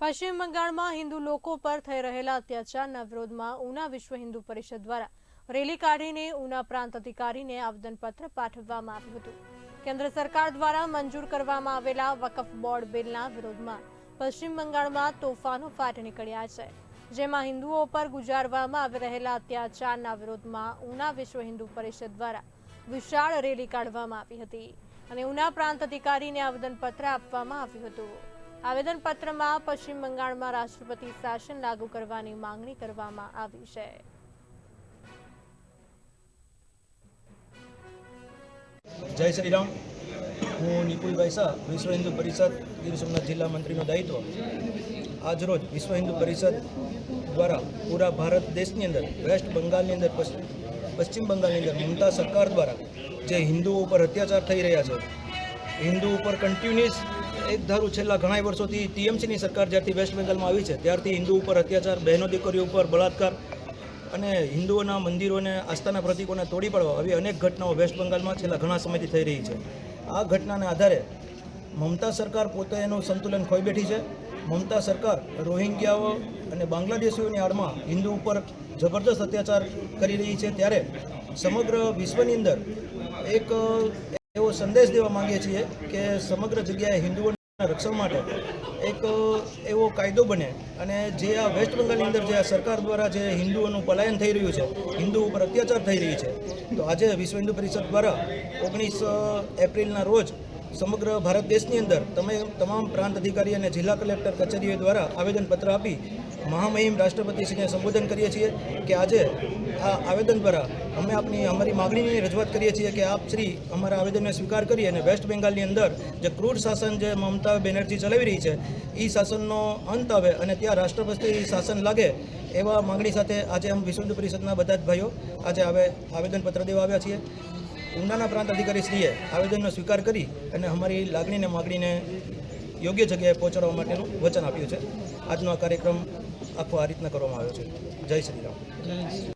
પશ્ચિમ બંગાળમાં હિન્દુ લોકો પર થઈ રહેલા અત્યાચારના વિરોધમાં ઉના વિશ્વ હિન્દુ પરિષદ દ્વારા રેલી કાઢીને ઉના પ્રાંત અધિકારીને આવેદનપત્ર પાઠવવામાં આવ્યું હતું. કેન્દ્ર સરકાર દ્વારા મંજૂર કરવામાં આવેલા વકફ બોર્ડ બિલના વિરોધમાં પશ્ચિમ બંગાળમાં તોફાનો ફાટ નીકળ્યા છે, જેમાં હિન્દુઓ પર ગુજારવામાં આવી રહેલા અત્યાચારના વિરોધમાં ઉના વિશ્વ હિન્દુ પરિષદ દ્વારા વિશાળ રેલી કાઢવામાં આવી હતી અને ઉના પ્રાંત અધિકારીને આવેદનપત્ર આપવામાં આવ્યું હતું. આવેદનપત્રમાં પશ્ચિમ બંગાળમાં રાષ્ટ્રપતિ શાસન લાગુ કરવાની માંગણી કરવામાં આવી છે. જય શ્રી હું નિપુલભાઈ શાહ, વિશ્વ હિન્દુ પરિષદ, ગીર સોમનાથ જિલ્લા મંત્રીનો દાયિત્વ. આજરોજ વિશ્વ હિન્દુ પરિષદ દ્વારા પૂરા ભારત દેશની અંદર, વેસ્ટ બંગાળની અંદર પશ્ચ- પશ્ચિમ બંગાળની અંદર મમતા સરકાર દ્વારા જે હિન્દુઓ ઉપર અત્યાચાર થઈ રહ્યા છે હિન્દુ ઉપર કન્ટિન્યુઅસ એક ધારું છેલ્લા ઘણા વર્ષોથી ટીએમસીની સરકાર જ્યારથી વેસ્ટ બેંગાલમાં આવી છે, ત્યારથી હિન્દુ ઉપર અત્યાચાર, બહેનો દીકરીઓ ઉપર બળાત્કાર અને હિન્દુઓના મંદિરોને, આસ્થાના પ્રતિકોને તોડી પાડવા આવી અનેક ઘટનાઓ વેસ્ટ બંગાળમાં છેલ્લા ઘણા સમયથી થઈ રહી છે. આ ઘટનાને આધારે મમતા સરકાર પોતે એનું સંતુલન ખોઈ બેઠી છે. મમતા સરકાર રોહિંગ્યાઓ અને બાંગ્લાદેશીઓની આડમાં હિન્દુ ઉપર જબરદસ્ત અત્યાચાર કરી રહી છે. ત્યારે સમગ્ર વિશ્વની અંદર એક એવો સંદેશ દેવા માંગીએ છીએ કે સમગ્ર જગ્યાએ હિન્દુઓના રક્ષણ માટે એક એવો કાયદો બને અને જે આ વેસ્ટ બંગાળની અંદર જે આ સરકાર દ્વારા જે હિન્દુઓનું પલાયન થઈ રહ્યું છે હિન્દુ ઉપર અત્યાચાર થઈ રહ્યું છે, તો આજે વિશ્વ હિન્દુ પરિષદ દ્વારા ઓગણીસ એપ્રિલના રોજ સમગ્ર ભારત દેશની અંદર તમે તમામ પ્રાંત અધિકારી અને જિલ્લા કલેક્ટર કચેરીઓ દ્વારા આવેદનપત્ર આપી મહામહિમ રાષ્ટ્રપતિશ્રીને સંબોધન કરીએ છીએ કે આજે આ આવેદન દ્વારા અમે આપની, અમારી માગણીની રજૂઆત કરીએ છીએ કે આપ શ્રી અમારા આવેદનને સ્વીકાર કરી અને વેસ્ટ બેંગાલની અંદર જે ક્રૂર શાસન જે મમતા બેનર્જી ચલાવી રહી છે એ શાસનનો અંત આવે અને ત્યાં રાષ્ટ્રપતિ શાસન લાગે એવા માગણી સાથે આજે અમે વિશ્વ પરિષદના બધા જ ભાઈઓ આજે આવે આવેદનપત્ર દેવા આવ્યા છીએ. ઉનાના પ્રાંત અધિકારીશ્રીએ આવેદનનો સ્વીકાર કરી અને અમારી લાગણીને માગણીને યોગ્ય જગ્યાએ પહોંચાડવા માટેનું વચન આપ્યું છે. આજનો આ કાર્યક્રમ આખો આ રીતના કરવામાં આવ્યો છે. જય શ્રી રામ.